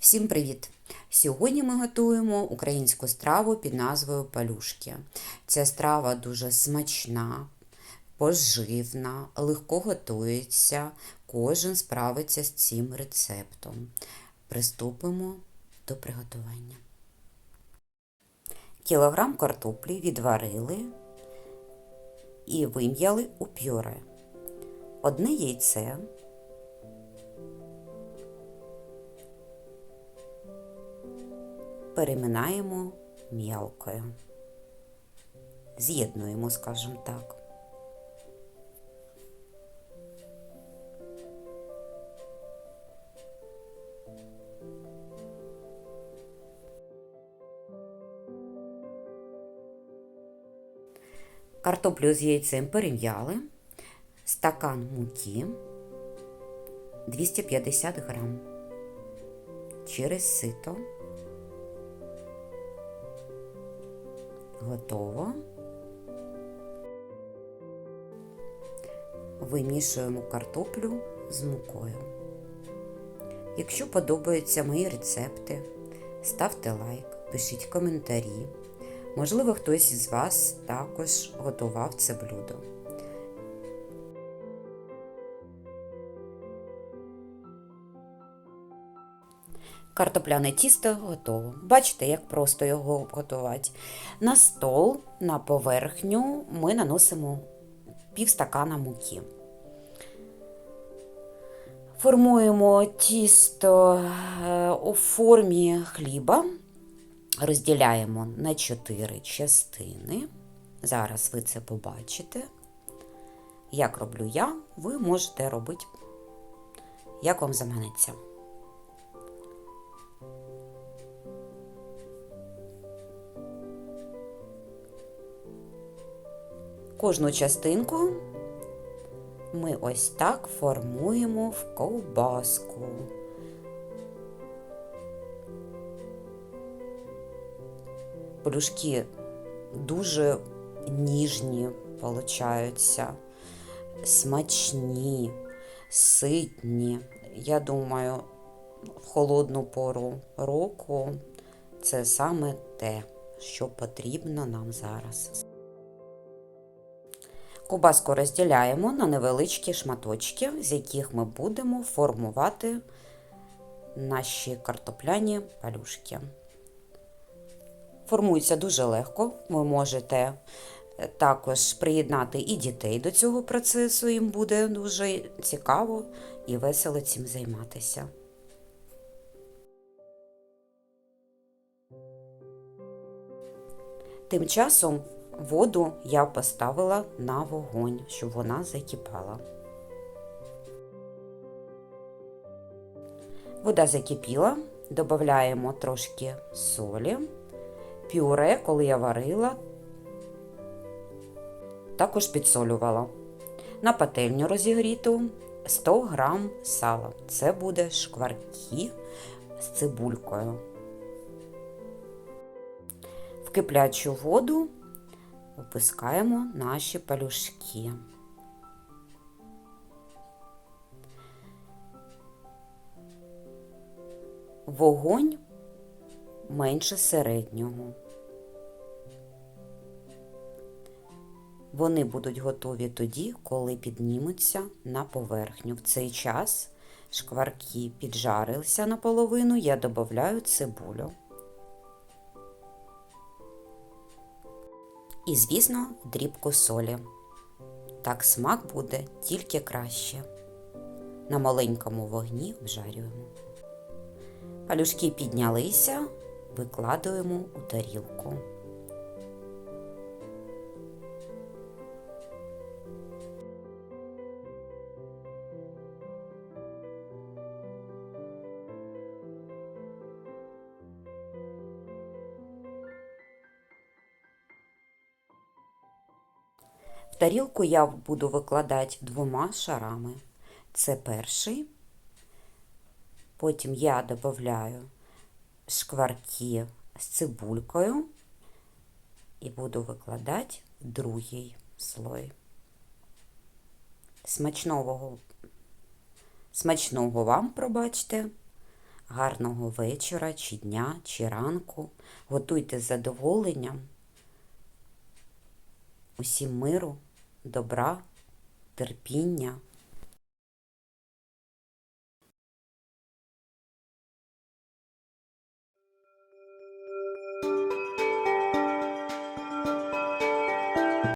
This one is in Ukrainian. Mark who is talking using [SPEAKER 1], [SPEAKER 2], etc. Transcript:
[SPEAKER 1] Всім привіт! Сьогодні ми готуємо українську страву під назвою палюшки. Ця страва дуже смачна, поживна, легко готується. Кожен справиться з цим рецептом. Приступимо до приготування. Кілограм картоплі відварили і вим'яли у пюре. Одне яйце. Переминаємо м'ялкою. З'єднуємо, скажімо так. Картоплю з яйцем перем'яли, стакан муки 250 грам через сито. Готово. Вимішуємо картоплю з мукою. Якщо подобаються мої рецепти, ставте лайк, пишіть коментарі. Можливо, хтось із вас також готував це блюдо. Картопляне тісто готово. Бачите, як просто його готувати. На стол, на поверхню ми наносимо пів стакана муки. Формуємо тісто е, у формі хліба, розділяємо на 4 частини. Зараз ви це побачите. Як роблю я, ви можете робити, як вам заманеться. Кожну частинку ми ось так формуємо в ковбаску. Полюшки дуже ніжні получаються, смачні, ситні. Я думаю, в холодну пору року це саме те, що потрібно нам зараз. Кубаску розділяємо на невеличкі шматочки, з яких ми будемо формувати наші картопляні палюшки. Формується дуже легко, ви можете також приєднати і дітей до цього процесу, їм буде дуже цікаво і весело цим займатися. Тим часом Воду я поставила на вогонь, щоб вона закипала. Вода закипіла, додаємо трошки солі, пюре, коли я варила, також підсолювала. На пательню розігріту 100 г сала. Це буде шкварки з цибулькою. В киплячу воду опускаємо наші палюшки. Вогонь менше середнього. Вони будуть готові тоді, коли піднімуться на поверхню. В цей час шкварки піджарилися наполовину, я додаю цибулю. І, звісно, дрібку солі. Так смак буде тільки краще. На маленькому вогні обжарюємо. Палюшки піднялися, викладуємо у тарілку. Тарілку я буду викладати двома шарами. Це перший, потім я додаю шкварки з цибулькою і буду викладати другий слой. Смачного, смачного вам, пробачте, гарного вечора, чи дня, чи ранку. Готуйте з задоволенням. Усім миру, добра, терпіння.